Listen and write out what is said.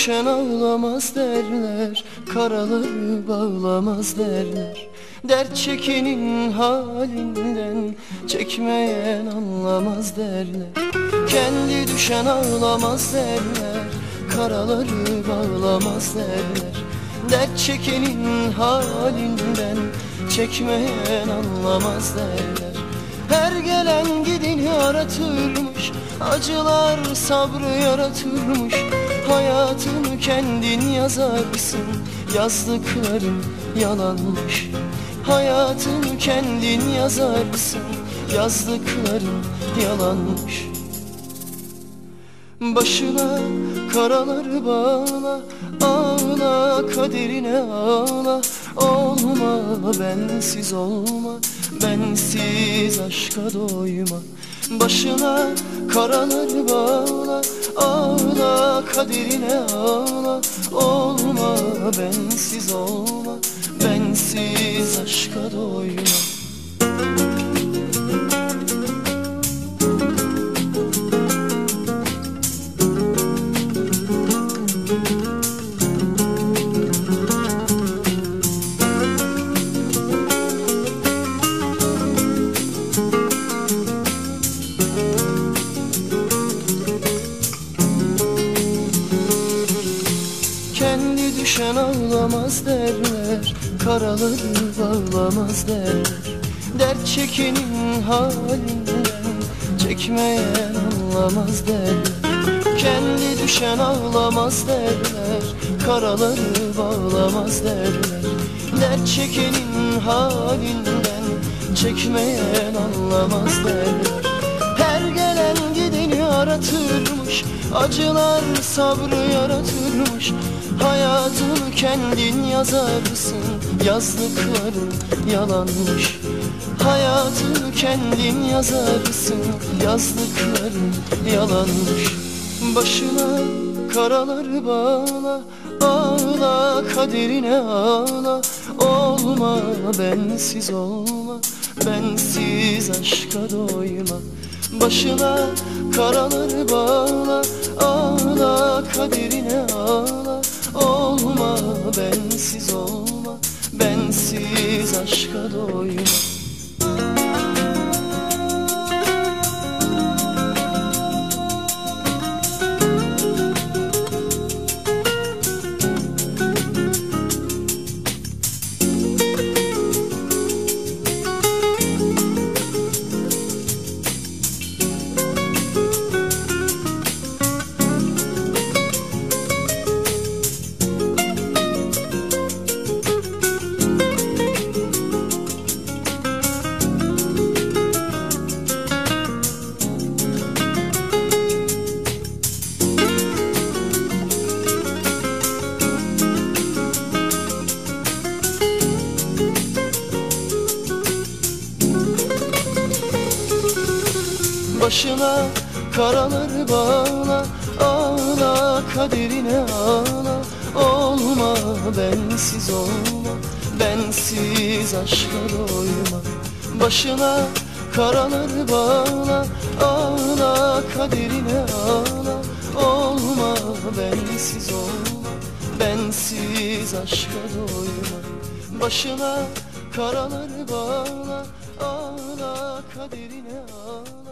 düşen ağlamaz derler Karaları bağlamaz derler. Dert çekenin halinden Çekmeyen anlamaz derler. Kendi düşen ağlamaz derler Karaları bağlamaz derler. Dert çekenin halinden Çekmeyen anlamaz derler. Her gelen gidini aratırmış Acılar sabrı yaratırmış Hayatını kendin yazarsın. Yazdıkların yalanmış. Hayatını kendin yazarsın. Yazdıkların yalanmış. Başına karaları bağla Ağla kaderine ağla. Olma bensiz olma Bensiz aşka doyma. Başına karaları bağla. Ağla kaderine ağla Olma bensiz olma Bensiz aşka Düşen ağlamaz derler Karaları bağlamaz derler. Dert çekenin halinden Çekmeyen anlamaz derler. Kendi düşen ağlamaz derler Karaları bağlamaz derler. Dert çekenin halinden Çekmeyen anlamaz derler. Her gelen gideni aratırmış Acılar sabrı yaratırmış Hayatını kendin yazarsın. Yazdıkların yalanmış. Hayatını kendin yazarsın. Yazdıkların yalanmış. Başına karaları bağla Ağla kaderine ağla. Olma bensiz olma Bensiz aşka doyma. Başına karaları bağla aşka doyma Başına karaları bağla Ağla kaderine ağla. Olma bensiz olma Bensiz aşka doyma. Başına karaları bağla Ağla kaderine ağla. Olma bensiz olma Bensiz aşka doyma. Başına karaları bağla Ağla kaderine ağla